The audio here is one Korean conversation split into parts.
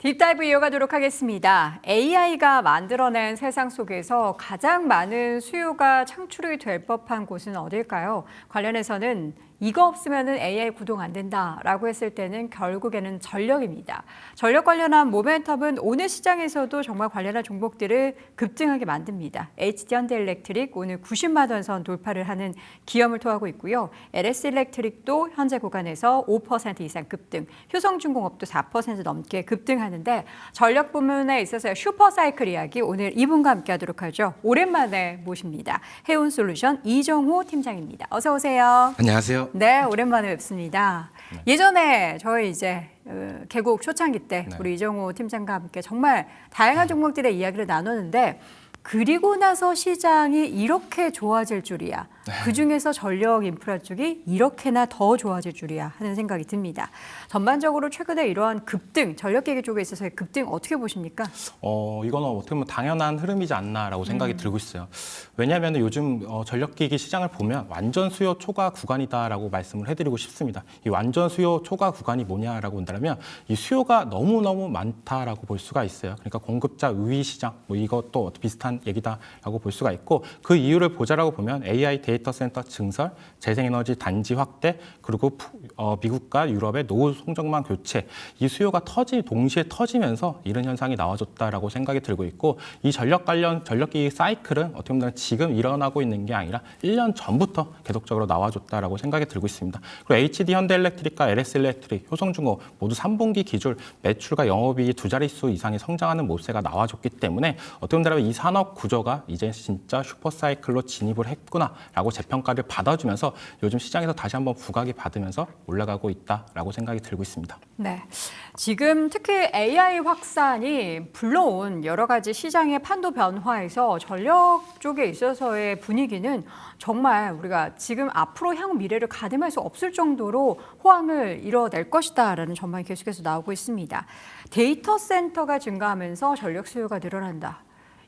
딥다이브 이어가도록 하겠습니다. AI가 만들어낸 세상 속에서 가장 많은 수요가 창출이 될 법한 곳은 어딜까요? 관련해서는 이거 없으면 AI 구동 안 된다라고 했을 때는 결국에는 전력입니다. 전력 관련한 모멘텀은 오늘 시장에서도 정말 관련한 종목들을 급등하게 만듭니다. HD 현대일렉트릭 오늘 90만 원 선 돌파를 하는 기염을 토하고 있고요. LS 일렉트릭도 현재 구간에서 5% 이상 급등, 효성중공업도 4% 넘게 급등하는데 전력 부문에 있어서 슈퍼사이클 이야기 오늘 이분과 함께하도록 하죠. 오랜만에 모십니다. 해운솔루션 이정호 팀장입니다. 어서 오세요. 안녕하세요. 네, 오랜만에 뵙습니다. 예전에 저희 이제 어, 개국 초창기 때 네. 우리 이정호 팀장과 함께 정말 다양한 종목들의 이야기를 나눴는데 그리고 나서 시장이 이렇게 좋아질 줄이야. 그 중에서 전력 인프라 쪽이 이렇게나 더 좋아질 줄이야 하는 생각이 듭니다. 전반적으로 최근에 이러한 급등, 전력기기 쪽에 있어서의 급등 어떻게 보십니까? 어, 이거는 어떻게 보면 당연한 흐름이지 않나라고 생각이 들고 있어요. 왜냐하면 요즘 어, 전력기기 시장을 보면 완전 수요 초과 구간이다라고 말씀을 해드리고 싶습니다. 이 완전 수요 초과 구간이 뭐냐라고 본다면 이 수요가 너무너무 많다라고 볼 수가 있어요. 그러니까 공급자 우위 시장 뭐 이것도 비슷한 얘기다라고 볼 수가 있고 그 이유를 보자라고 보면 AI 데이터 센터 증설, 재생에너지 단지 확대 그리고 푸- 어, 미국과 유럽의 노후 송정망 교체 이 수요가 터지 동시에 터지면서 이런 현상이 나와줬다라고 생각이 들고 있고 이 전력 관련 전력기기 사이클은 어떻게 보면 지금 일어나고 있는 게 아니라 1년 전부터 계속적으로 나와줬다라고 생각이 들고 있습니다. 그리고 HD 현대일렉트릭과 LS 일렉트릭, 효성중공 모두 3분기 기준 매출과 영업이익이 두 자릿수 이상의 성장하는 모세가 나와줬기 때문에 어떻게 보면 이 산업 구조가 이제 진짜 슈퍼사이클로 진입을 했구나 라고 재평가를 받아주면서 요즘 시장에서 다시 한번 부각이 받으면서 올라가고 있다라고 생각이 들고 있습니다. 네. 지금 특히 AI 확산이 불러온 여러 가지 시장의 판도 변화에서 전력 쪽에 있어서의 분위기는 정말 우리가 지금 앞으로 향후 미래를 가늠할 수 없을 정도로 호황을 이뤄낼 것이다라는 전망이 계속해서 나오고 있습니다. 데이터 센터가 증가하면서 전력 수요가 늘어난다.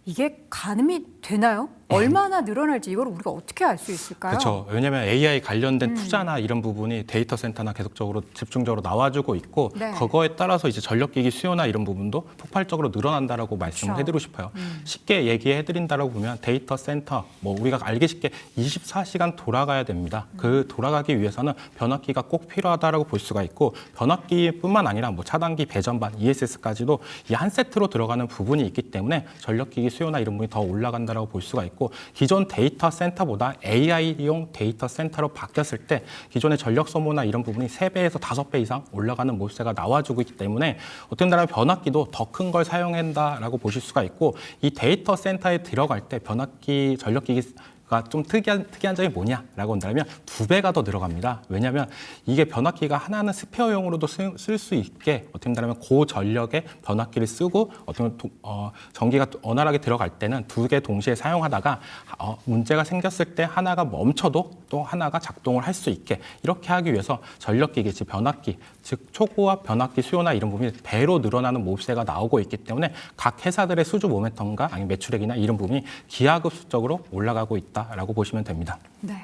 이게 가늠이 되나요? 얼마나 늘어날지 이걸 우리가 어떻게 알 수 있을까요? 그렇죠. 왜냐하면 AI 관련된 음. 투자나 이런 부분이 데이터 센터나 계속적으로 집중적으로 나와주고 있고 네. 그거에 따라서 이제 전력기기 수요나 이런 부분도 폭발적으로 늘어난다라고 말씀을 그렇죠. 해드리고 싶어요. 쉽게 얘기해드린다라고 보면 데이터 센터 뭐 우리가 알기 쉽게 24시간 돌아가야 됩니다. 그 돌아가기 위해서는 변압기가 꼭 필요하다라고 볼 수가 있고 변압기뿐만 아니라 뭐 차단기, 배전반, ESS까지도 이 한 세트로 들어가는 부분이 있기 때문에 전력기기 수요나 이런 부분이 더 올라간다라고 볼 수가 있고 기존 데이터 센터보다 AI용 데이터 센터로 바뀌었을 때 기존의 전력 소모나 이런 부분이 세배에서 다섯 배 이상 올라가는 모세가 나와주고 있기 때문에 어떤 나라 변압기도 더 큰 걸 사용한다라고 보실 수가 있고 이 데이터 센터에 들어갈 때 변압기 전력기기 가 좀 특이한 특이한 점이 뭐냐라고 한다면 두 배가 더 늘어갑니다. 왜냐하면 이게 변압기가 하나는 스페어용으로도 쓸 수 있게 어떻게 한다면 고전력의 변압기를 쓰고 어떻게 보면 도- 어, 전기가 원활하게 들어갈 때는 두 개 동시에 사용하다가 어, 문제가 생겼을 때 하나가 멈춰도 또 하나가 작동을 할 수 있게 이렇게 하기 위해서 전력기기 즉 변압기 즉 초고압 변압기 수요나 이런 부분이 배로 늘어나는 모세가 나오고 있기 때문에 각 회사들의 수주 모멘텀과 아니면 매출액이나 이런 부분이 기하급수적으로 올라가고 있다라고 보시면 됩니다. 네.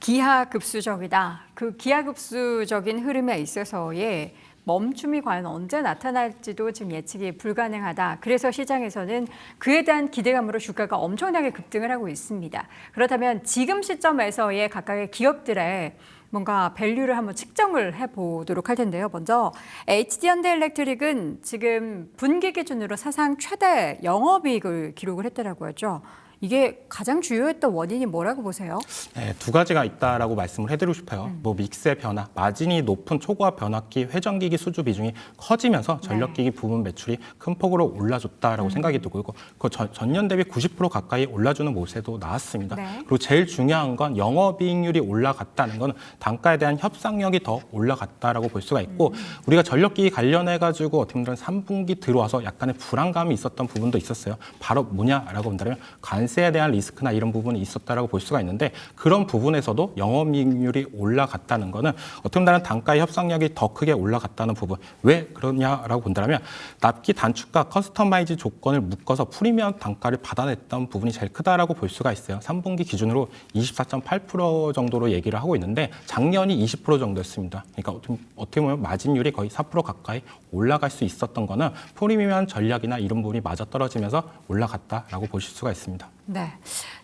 기하급수적이다. 그 기하급수적인 흐름에 있어서의 멈춤이 과연 언제 나타날지도 지금 예측이 불가능하다. 그래서 시장에서는 그에 대한 기대감으로 주가가 엄청나게 급등을 하고 있습니다. 그렇다면 지금 시점에서의 각각의 기업들의 뭔가 밸류를 한번 측정을 해보도록 할 텐데요. 먼저 HD 현대일렉트릭은 지금 분기 기준으로 사상 최대 영업이익을 기록을 했더라고요. 이게 가장 주요했던 원인이 뭐라고 보세요? 네, 두 가지가 있다라고 말씀을 해드리고 싶어요. 뭐 믹스의 변화, 마진이 높은 초고압 변압기 회전기기 수주 비중이 커지면서 전력기기 부분 매출이 큰 폭으로 올라줬다라고 생각이 들고 있고 그 전, 전년 대비 90% 가까이 올라주는 모세도 나왔습니다. 네. 그리고 제일 중요한 건 영업이익률이 올라갔다는 건 단가에 대한 협상력이 더 올라갔다라고 볼 수가 있고 우리가 전력기기 관련해 가지고 어떻게 보면 3분기 들어와서 약간의 불안감이 있었던 부분도 있었어요. 바로 뭐냐라고 본다면 관세에 대한 리스크나 이런 부분이 있었다라고 볼 수가 있는데 그런 부분에서도 영업이익률이 올라갔다는 거는 어떻게 보면 단가의 협상력이 더 크게 올라갔다는 부분 왜 그러냐라고 본다면 납기 단축과 커스터마이즈 조건을 묶어서 프리미엄 단가를 받아냈던 부분이 제일 크다라고 볼 수가 있어요. 3분기 기준으로 24.8% 정도로 얘기를 하고 있는데 작년이 20% 정도였습니다. 그러니까 어떻게- 보면 마진율이 거의 4% 가까이 올라갈 수 있었던 거는 프리미엄 전략이나 이런 부분이 맞아 떨어지면서 올라갔다라고 보실 수가 있습니다. 네.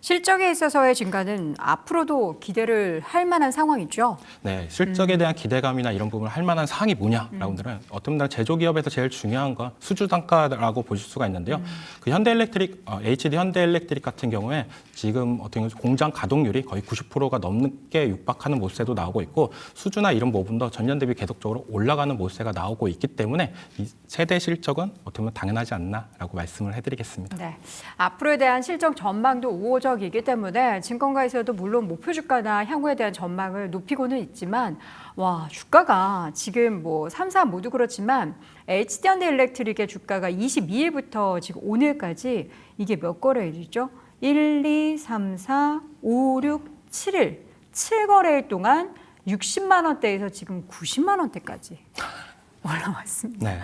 실적에 있어서의 증가는 앞으로도 기대를 할 만한 상황이죠. 네, 실적에 대한 기대감이나 이런 부분을 할 만한 사항이 뭐냐라고 하면 어떤 면 제조기업에서 제일 중요한 건 수주 단가라고 보실 수가 있는데요. 그 현대엘렉트릭, 어, HD 현대엘렉트릭 같은 경우에 지금 어떻게 보면 공장 가동률이 거의 90%가 넘게 육박하는 모세도 나오고 있고 수주나 이런 부분도 전년 대비 계속적으로 올라가는 모세가 나오고 있기 때문에 이 세대 실적은 어떻게 보면 당연하지 않나라고 말씀을 해드리겠습니다. 네. 앞으로에 대한 실적 전망도 우호적이기 때문에 증권가에서도 물론 목표 주가나 향후에 대한 전망을 높이고는 있지만 와, 주가가 지금 뭐 3, 4 모두 그렇지만 HD현대 일렉트릭의 주가가 22일부터 지금 오늘까지 이게 몇 거래일이죠? 1, 2, 3, 4, 5, 6, 7일. 7거래일 동안 60만 원대에서 지금 90만 원대까지 올라왔습니다. 네,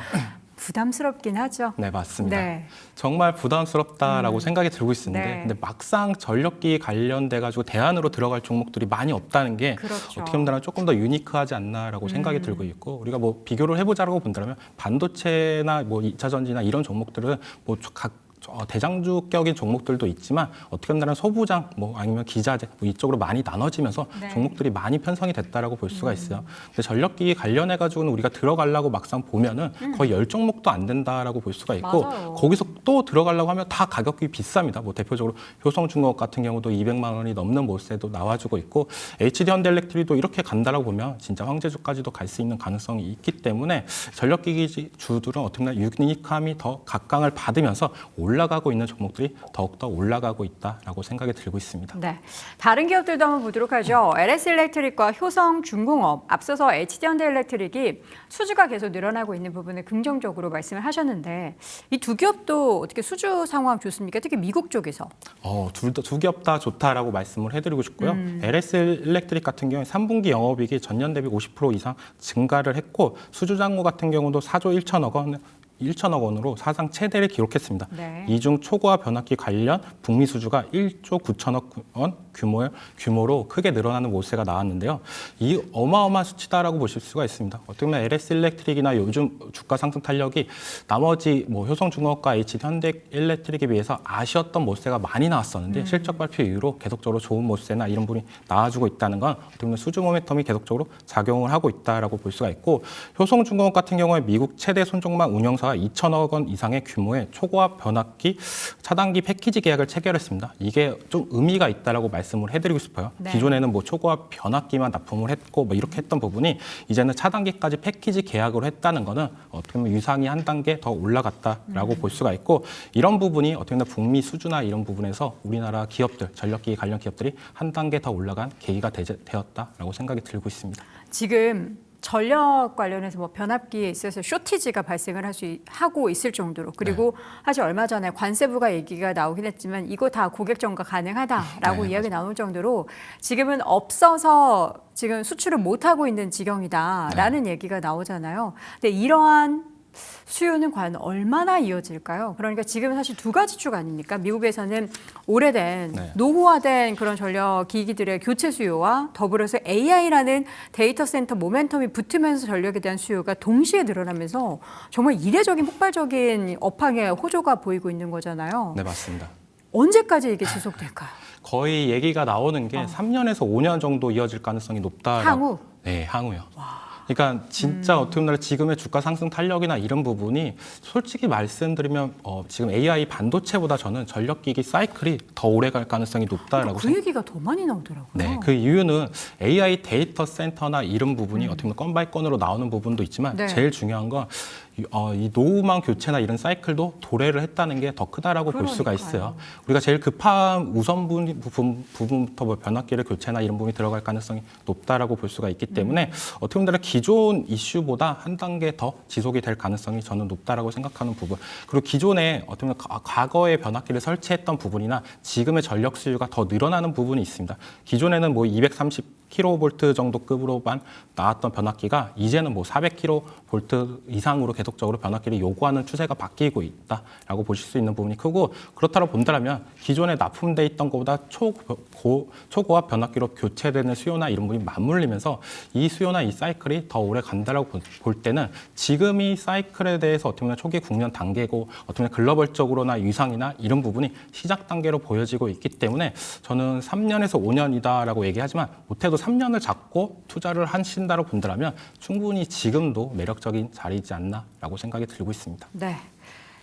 부담스럽긴 하죠. 네 맞습니다. 네. 정말 부담스럽다라고 생각이 들고 있는데 네. 근데 막상 전력기 관련돼 가지고 대안으로 들어갈 종목들이 많이 없다는 게 그렇죠. 어떻게 보면 조금 더 유니크하지 않나라고 생각이 들고 있고 우리가 뭐 비교를 해 보자라고 본다면 반도체나 뭐 2차 전지나 이런 종목들은 뭐각 어, 대장주격인 종목들도 있지만 어떻게 보면 소부장 뭐 아니면 기자재 뭐 이쪽으로 많이 나눠지면서 네. 종목들이 많이 편성이 됐다라고 볼 수가 있어요. 근데 전력기 관련해 가지고는 우리가 들어가려고 막상 보면은 거의 열 종목도 안 된다라고 볼 수가 있고 맞아요. 거기서 또 들어가려고 하면 다 가격이 비쌉니다. 뭐 대표적으로 효성중공업 같은 경우도 200만 원이 넘는 몰세도 나와주고 있고 HD 현대엘렉트리도 이렇게 간다라고 보면 진짜 황제주까지도 갈 수 있는 가능성이 있기 때문에 전력기기 주들은 어떻게 보면 유니크함이 더 각광을 받으면서 올라 가고 있는 종목들이 더욱더 올라가고 있다라고 생각이 들고 있습니다. 네. 다른 기업들도 한번 보도록 하죠. LS 일렉트릭과 효성 중공업, 앞서서 HD 현대 일렉트릭이 수주가 계속 늘어나고 있는 부분을 긍정적으로 말씀을 하셨는데 이 두 기업도 어떻게 수주 상황 좋습니까? 특히 미국 쪽에서. 어, 둘다두 기업 다 좋다라고 말씀을 해드리고 싶고요. LS 일렉트릭 같은 경우에 3분기 영업이익이 전년 대비 50% 이상 증가를 했고 수주장고 같은 경우도 4조 1천억 원. 1천억 원으로 사상 최대를 기록했습니다. 네. 이중 초고화 변압기 관련 북미 수주가 1조 9천억 원 규모의 규모로 크게 늘어나는 모세가 나왔는데요. 이 어마어마한 수치다라고 보실 수가 있습니다. 어떻게 보면 LS 일렉트릭이나 요즘 주가 상승 탄력이 나머지 뭐 효성중공업과 HD 현대 일렉트릭에 비해서 아쉬웠던 모세가 많이 나왔었는데 실적 발표 이후로 계속적으로 좋은 모세나 이런 분이 나와주고 있다는 건 어떻게 보면 수주 모멘텀이 계속적으로 작용을 하고 있다라고 볼 수가 있고 효성중공업 같은 경우에 미국 최대 손종망 운영사 가 2천억 원 이상의 규모의 초고압 변압기 차단기 패키지 계약을 체결했습니다. 이게 좀 의미가 있다라고 말씀을 해드리고 싶어요. 네. 기존에는 뭐 초고압 변압기만 납품을 했고 뭐 이렇게 했던 부분이 이제는 차단기까지 패키지 계약으로 했다는 거는 어떻게 보면 유상이 한 단계 더 올라갔다라고 볼 수가 있고 이런 부분이 어떻게 보면 북미 수주나 이런 부분에서 우리나라 기업들 전력기 관련 기업들이 한 단계 더 올라간 계기가 되, 되었다라고 생각이 들고 있습니다. 지금 전력 관련해서 뭐 변압기에 있어서 쇼티지가 발생을 할 수 하고 있을 정도로. 그리고 사실 얼마 전에 관세 부가 얘기가 나오긴 했지만 이거 다 고객 전가 가능하다라고 네, 이야기 나올 정도로 지금은 없어서 지금 수출을 못 하고 있는 지경이다라는 얘기가 나오잖아요. 근데 이러한 수요는 과연 얼마나 이어질까요? 그러니까 지금 사실 두 가지 축 아닙니까? 미국에서는 오래된 네. 노후화된 그런 전력 기기들의 교체 수요와 더불어서 AI라는 데이터 센터 모멘텀이 붙으면서 전력에 대한 수요가 동시에 늘어나면서 정말 이례적인 폭발적인 업황의 호조가 보이고 있는 거잖아요. 네 맞습니다. 언제까지 이게 지속될까요? 거의 얘기가 나오는 게 3년에서 5년 정도 이어질 가능성이 높다. 향후? 네, 향후요. 그러니까 진짜 음. 어떻게 보면 지금의 주가 상승 탄력이나 이런 부분이 솔직히 말씀드리면 어, 지금 AI 반도체보다 저는 전력기기 사이클이 더 오래 갈 가능성이 높다라고 그 얘기가 더 많이 나오더라고요. 네, 그 이유는 AI 데이터 센터나 이런 부분이 어떻게 보면 건 바이 건으로 나오는 부분도 있지만 음. 네. 제일 중요한 건 이- 어, 이 노후망 교체나 이런 사이클도 도래를 했다는 게 더 크다라고 볼 수가 그러니까요. 있어요. 우리가 제일 급한 우선 부분, 부분, 부터 뭐 변압기를 교체나 이런 부분이 들어갈 가능성이 높다라고 볼 수가 있기 때문에 음. 어떻게 보면 기존 이슈보다 한 단계 더 지속이 될 가능성이 저는 높다라고 생각하는 부분. 그리고 기존에 어떻게 보면 과- 과거에 변압기를 설치했던 부분이나 지금의 전력 수요가 더 늘어나는 부분이 있습니다. 기존에는 뭐 230 킬로볼트 정도 급으로만 나왔던 변압기가 이제는 뭐 400킬로볼트 이상으로 계속적으로 변압기를 요구하는 추세가 바뀌고 있다라고 보실 수 있는 부분이 크고 그렇다고 본다면 기존에 납품돼 있던 것보다 초고, 초고압 변압기로 교체되는 수요나 이런 부분이 맞물리면서 이 수요나 이 사이클이 더 오래 간다라고 볼- 볼 때는 지금 이 사이클에 대해서 어떻게 보면 초기 국면 단계고 어떻게 보면 글로벌적으로나 유상이나 이런 부분이 시작 단계로 보여지고 있기 때문에 저는 3년에서 5년이다라고 얘기하지만 못해도 3년을 잡고 투자를 하신다고 본다면 충분히 지금도 매력적인 자리이지 않나라고 생각이 들고 있습니다. 네.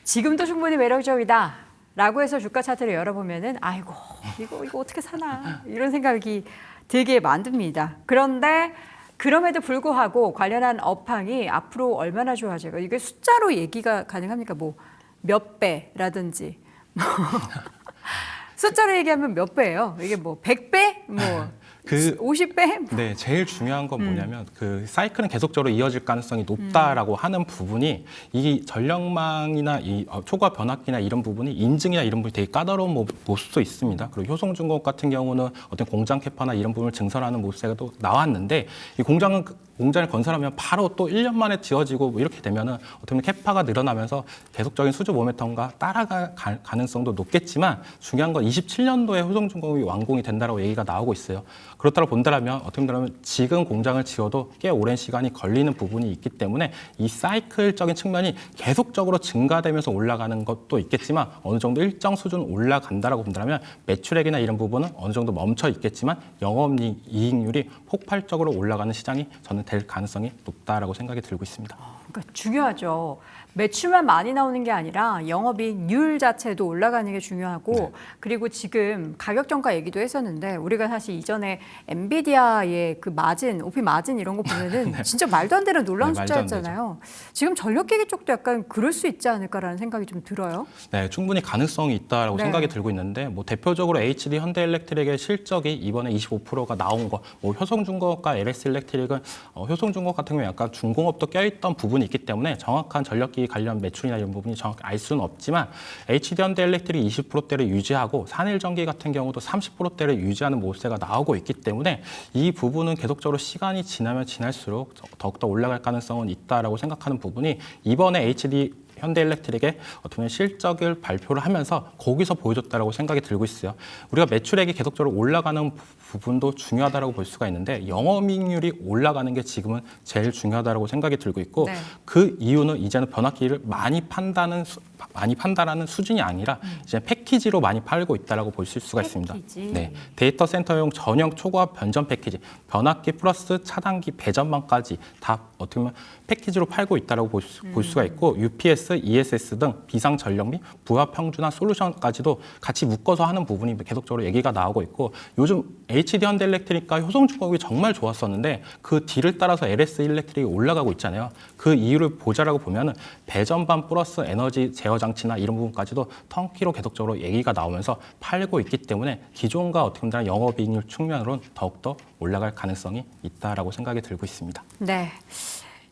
지금도 충분히 매력적이다. 라고 해서 주가 차트를 열어보면은 아이고 이거 이거 어떻게 사나 이런 생각이 들게 만듭니다. 그런데 그럼에도 불구하고 관련한 업황이 앞으로 얼마나 좋아질까? 이게 숫자로 얘기가 가능합니까? 뭐 몇 배라든지 뭐 숫자로 얘기하면 몇 배예요? 이게 뭐 100배? 뭐 그 50배? 네, 제일 중요한 건 뭐냐면 그 사이클은 계속적으로 이어질 가능성이 높다라고 하는 부분이 이 전력망이나 이 어, 초과 변압기나 이런 부분이 인증이나 이런 부분이 되게 까다로운 모- 모습도 있습니다. 그리고 효성중공업 같은 경우는 어떤 공장 캐파나 이런 부분을 증설하는 모습이 또 나왔는데 이 공장은 그- 공장을 건설하면 바로 또 1년 만에 지어지고 뭐 이렇게 되면은 어떻게 보면 캐파가 늘어나면서 계속적인 수주 모멘텀과 따라갈 가- 가능성도 높겠지만 중요한 건 27년도에 효성중공업이 완공이 된다라고 얘기가 나오고 있어요. 그렇다고 본다면 어떻게 보면 지금 공장을 지어도 꽤 오랜 시간이 걸리는 부분이 있기 때문에 이 사이클적인 측면이 계속적으로 증가되면서 올라가는 것도 있겠지만 어느 정도 일정 수준 올라간다라고 본다면 매출액이나 이런 부분은 어느 정도 멈춰 있겠지만 영업 이익률이 폭발적으로 올라가는 시장이 저는 될 가능성이 높다라고 생각이 들고 있습니다. 그러니까 중요하죠. 매출만 많이 나오는 게 아니라 영업이익률 자체도 올라가는 게 중요하고 네. 그리고 지금 가격 정가 얘기도 했었는데 우리가 사실 이전에 엔비디아의 그 마진, 오피 마진 이런 거 보면은 진짜 말도 안 되는 놀라운 네, 숫자였잖아요. 지금 전력기계 쪽도 약간 그럴 수 있지 않을까라는 생각이 좀 들어요. 네, 충분히 가능성이 있다라고 네. 생각이 들고 있는데 뭐 대표적으로 HD 현대일렉트릭의 실적이 이번에 25%가 나온 거, 뭐 효성중공업과 LS 일렉트릭은 어, 효성중공업 같은 경우에 약간 중공업도 껴있던 부분이 있기 때문에 정확한 전력기 관련 매출이나 이런 부분이 정확히 알 수는 없지만 HD 현대 일렉트릭이 20%대를 유지하고 산일전기 같은 경우도 30%대를 유지하는 모세가 나오고 있기 때문에 이 부분은 계속적으로 시간이 지나면 지날수록 더욱더 올라갈 가능성은 있다라고 생각하는 부분이 이번에 HD 현대일렉트릭의 어떻게 보면 실적을 발표를 하면서 거기서 보여줬다라고 생각이 들고 있어요. 우리가 매출액이 계속적으로 올라가는 부- 부분도 중요하다라고 볼 수가 있는데 영업이익률이 올라가는 게 지금은 제일 중요하다라고 생각이 들고 있고 네. 그 이유는 이제는 변압기를 많이 판다는 수, 많이 판다라는 수준이 아니라 이제 패키지로 많이 팔고 있다라고 보실 수가 있습니다. 패키지. 네, 데이터 센터용 전용 초고압 변전 패키지, 변압기 플러스 차단기 배전망까지 다 어떻게 보면 패키지로 팔고 있다라고 볼, 수, 볼 수가 있고 UPS, ESS 등 비상 전력 및 부하 평준화 솔루션까지도 같이 묶어서 하는 부분이 계속적으로 얘기가 나오고 있고 요즘 HD 현대 일렉트릭과 효성 중공업이 정말 좋았었는데 그 뒤를 따라서 LS 일렉트릭이 올라가고 있잖아요. 그 이유를 보자라고 보면은 배전반 플러스 에너지 제어 장치나 이런 부분까지도 턴키로 계속적으로 얘기가 나오면서 팔고 있기 때문에 기존과 어떻게 보면 영업이익률 측면으로는 더욱더 올라갈 가능성이 있다라고 생각이 들고 있습니다. 네.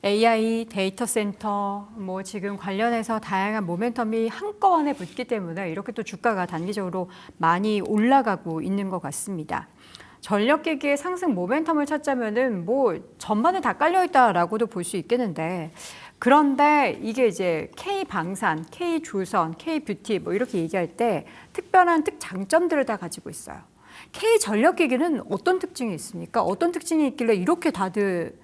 AI 데이터 센터 뭐 지금 관련해서 다양한 모멘텀이 한꺼번에 붙기 때문에 이렇게 또 주가가 단기적으로 많이 올라가고 있는 것 같습니다. 전력기기의 상승 모멘텀을 찾자면은 뭐 전반에 다 깔려 있다라고도 볼 수 있겠는데 그런데 이게 이제 K 방산, K 조선, K 뷰티 뭐 이렇게 얘기할 때 특별한 특장점들을 다 가지고 있어요. K 전력기기는 어떤 특징이 있습니까? 어떤 특징이 있길래 이렇게 다들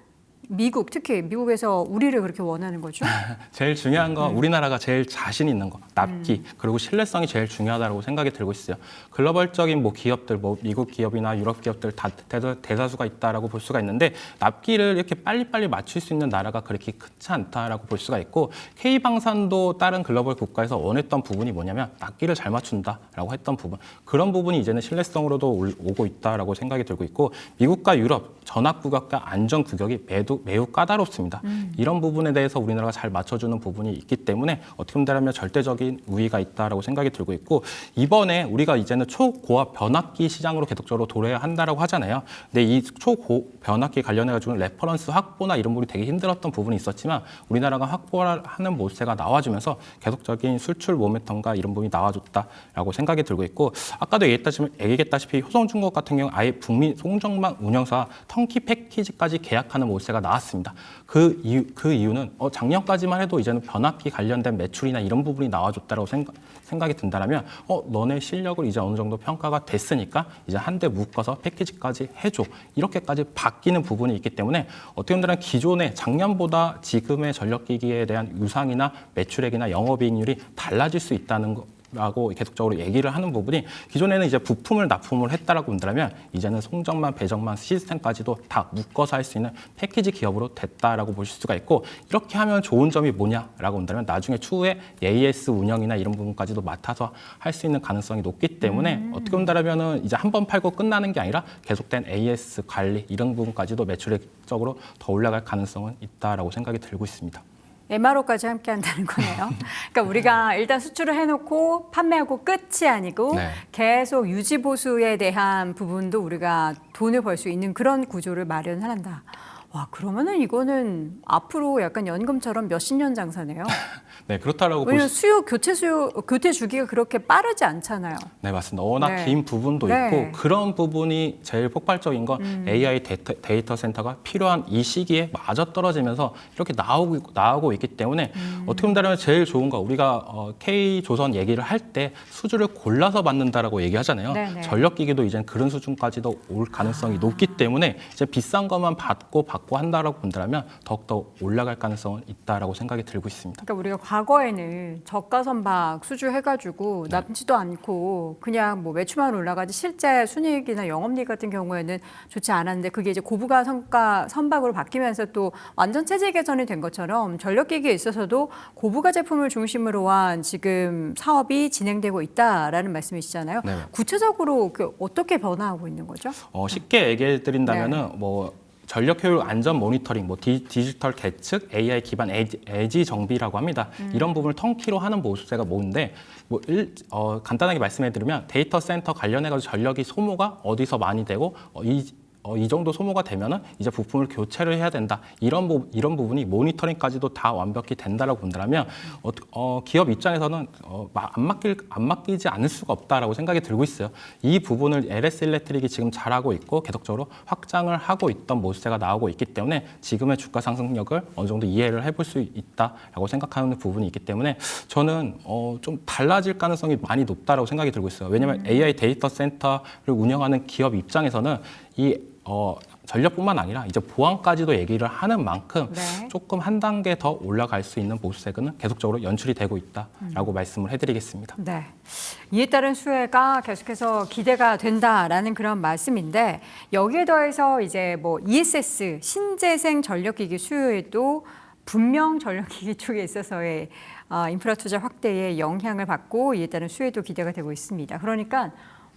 미국 특히 미국에서 우리를 그렇게 원하는 거죠? 제일 중요한 건 우리나라가 제일 자신 있는 거, 납기 그리고 신뢰성이 제일 중요하다고 생각이 들고 있어요. 글로벌적인 뭐 기업들, 뭐 미국 기업이나 유럽 기업들 다 대다, 대다수가 있다라고 볼 수가 있는데 납기를 이렇게 빨리빨리 맞출 수 있는 나라가 그렇게 크지 않다라고 볼 수가 있고 K 방산도 다른 글로벌 국가에서 원했던 부분이 뭐냐면 납기를 잘 맞춘다라고 했던 부분 그런 부분이 이제는 신뢰성으로도 올- 오고 있다라고 생각이 들고 있고 미국과 유럽 전압 구격과 안전 구격이 매도 매우 까다롭습니다. 이런 부분에 대해서 우리나라가 잘 맞춰주는 부분이 있기 때문에 어떻게 본다면 절대적인 우위가 있다라고 생각이 들고 있고 이번에 우리가 이제는 초고압 변압기 시장으로 계속적으로 돌아야 한다라고 하잖아요. 근데 이 초고 변압기 관련해 가지고 레퍼런스 확보나 이런 부분이 되게 힘들었던 부분이 있었지만 우리나라가 확보하는 모세가 나와주면서 계속적인 수출 모멘텀과 이런 부분이 나와줬다라고 생각이 들고 있고 아까도 얘기했다시피, 얘기했다시피 효성중공업 같은 경우 아예 북미 송정망 운영사 턴키 패키지까지 계약하는 모세가 나왔습니다. 그 이유 그 이유는 어, 작년까지만 해도 이제는 변압기 관련된 매출이나 이런 부분이 나와줬다라고 생각, 생각이 든다라면 어 너네 실력을 이제 어느 정도 평가가 됐으니까 이제 한 대 묶어서 패키지까지 해줘 이렇게까지 바뀌는 부분이 있기 때문에 어떻게 보면 기존의 작년보다 지금의 전력기기에 대한 유상이나 매출액이나 영업이익률이 달라질 수 있다는 거. 라고 계속적으로 얘기를 하는 부분이 기존에는 이제 부품을 납품을 했다라고 본다면 이제는 송정만 배정만 시스템까지도 다 묶어서 할 수 있는 패키지 기업으로 됐다라고 보실 수가 있고 이렇게 하면 좋은 점이 뭐냐라고 본다면 나중에 추후에 AS 운영이나 이런 부분까지도 맡아서 할 수 있는 가능성이 높기 때문에 어떻게 본다면은 이제 한 번 팔고 끝나는 게 아니라 계속된 AS 관리 이런 부분까지도 매출액적으로 더 올라갈 가능성은 있다라고 생각이 들고 있습니다. MRO까지 함께 한다는 거네요. 그러니까 우리가 일단 수출을 해놓고 판매하고 끝이 아니고 네. 계속 유지 보수에 대한 부분도 우리가 돈을 벌 수 있는 그런 구조를 마련한다. 와 그러면은 이거는 앞으로 약간 연금처럼 몇십 년 장사네요. 네 그렇다라고 보시. 수요 교체 수요 교체 주기가 그렇게 빠르지 않잖아요. 네 맞습니다. 워낙 네. 긴 부분도 네. 음. 있고 그런 부분이 제일 폭발적인 건 AI 데이터, 데이터 센터가 필요한 이 시기에 마저 떨어지면서 이렇게 나오고 있- 나오고 있기 때문에 음. 어떻게 본다면 제일 좋은 거 우리가 어, K 조선 얘기를 할 때 수주를 골라서 받는다라고 얘기하잖아요. 네, 네. 전력기기도 이제 그런 수준까지도 올 가능성이 높기 때문에 이제 비싼 것만 받고 받고 한다라고 본다면 더욱더 올라갈 가능성은 있다라고 생각이 들고 있습니다. 그러니까 우리가 과거에는 저가 선박 수주해가지고 네. 남지도 않고 그냥 뭐 매출만 올라가지 실제 순이익이나 영업이익 같은 경우에는 좋지 않았는데 그게 이제 고부가 성과 선박으로 바뀌면서 또 완전 체제 개선이 된 것처럼 전력기기에 있어서도 고부가 제품을 중심으로 한 지금 사업이 진행되고 있다라는 말씀이시잖아요. 네. 구체적으로 그 어떻게 변화하고 있는 거죠? 어, 쉽게 얘기해 드린다면은 네. 뭐 전력 효율 안전 모니터링, 뭐 디, 지털 계측, AI 기반 에지, 에지 정비라고 합니다. 음. 이런 부분을 턴키로 하는 모습세가 뭔데 뭐 일, 어, 간단하게 말씀해 드리면 데이터 센터 관련해 가지고 전력이 소모가 어디서 많이 되고 어, 이 어, 이 정도 소모가 되면은 이제 부품을 교체를 해야 된다. 이런 부, 이런 부분이 모니터링까지도 다 완벽히 된다라고 본다면 어, 어, 기업 입장에서는 어, 마- 안 맡길 안 맡기지 않을 수가 없다라고 생각이 들고 있어요. 이 부분을 LS 일렉트릭이 지금 잘하고 있고 계속적으로 확장을 하고 있던 모습세가 나오고 있기 때문에 지금의 주가 상승력을 어느 정도 이해를 해볼 수 있다라고 생각하는 부분이 있기 때문에 저는 어, 좀 달라질 가능성이 많이 높다라고 생각이 들고 있어요. 왜냐하면 AI 데이터 센터를 운영하는 기업 입장에서는 이 어, 전력뿐만 아니라 이제 보안까지도 얘기를 하는 만큼 네. 조금 한 단계 더 올라갈 수 있는 보수세는 계속적으로 연출이 되고 있다라고 말씀을 해드리겠습니다. 네. 이에 따른 수혜가 계속해서 기대가 된다라는 그런 말씀인데 여기에 더해서 이제 뭐 ESS 신재생 전력기기 수요에도 분명 전력기기 쪽에 있어서의 아, 인프라 투자 확대에 영향을 받고 이에 따른 수혜도 기대가 되고 있습니다. 그러니까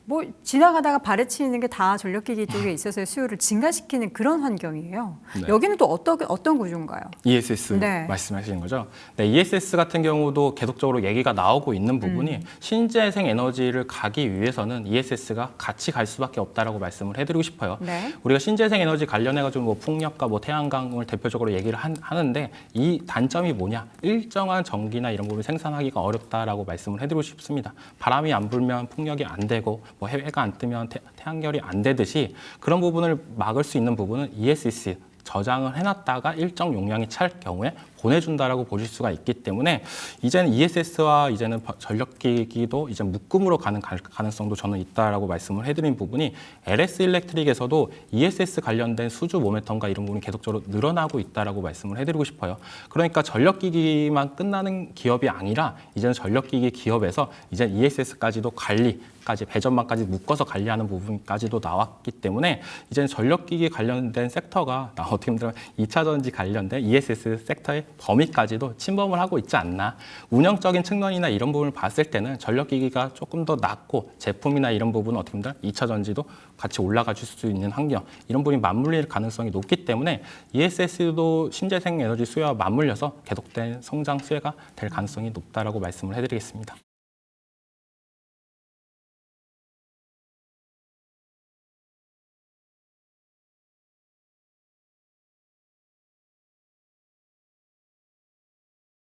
뭐 지나가다가 발에치는 게 다 전력기기 쪽에 있어서의 수요를 증가시키는 그런 환경이에요. 네. 여기는 또 어떤 어떤 구조인가요? ESS 네. 말씀하시는 거죠? 네, ESS 같은 경우도 계속적으로 얘기가 나오고 있는 부분이 음. 신재생 에너지를 가기 위해서는 ESS가 같이 갈 수밖에 없다라고 말씀을 해드리고 싶어요. 네. 우리가 신재생 에너지 관련해 가지고 뭐 풍력과 뭐 태양광을 대표적으로 얘기를 한- 하는데 이 단점이 뭐냐? 일정한 전기나 이런 부분을 생산하기가 어렵다라고 말씀을 해드리고 싶습니다. 바람이 안 불면 풍력이 안 되고 뭐 해가 안 뜨면 태, 태양열이 안 되듯이 그런 부분을 막을 수 있는 부분은 ESS 저장을 해놨다가 일정 용량이 찰 경우에 보내준다라고 보실 수가 있기 때문에 이제는 ESS와 이제는 버- 전력기기도 이제 묶음으로 가는 가- 가능성도 저는 있다라고 말씀을 해드린 부분이 LS 일렉트릭에서도 ESS 관련된 수주 모멘텀과 이런 부분이 계속적으로 늘어나고 있다라고 말씀을 해드리고 싶어요. 그러니까 전력기기만 끝나는 기업이 아니라 이제는 전력기기 기업에서 이제 ESS까지도 관리 까지 배전망까지 묶어서 관리하는 부분까지도 나왔기 때문에 이제는 전력기기 관련된 섹터가 나 어떻게 보면 2차 전지 관련된 ESS 섹터 에 범위까지도 침범을 하고 있지 않나. 운영적인 측면이나 이런 부분을 봤을 때는 전력기기가 조금 더 낮고 제품이나 이런 부분은 어떻게 보면 2차 전지도 같이 올라가 줄 수 있는 환경 이런 부분이 맞물릴 가능성이 높기 때문에 ESS도 신재생 에너지 수요와 맞물려서 계속된 성장 수혜가 될 가능성이 높다라고 말씀을 해드리겠습니다.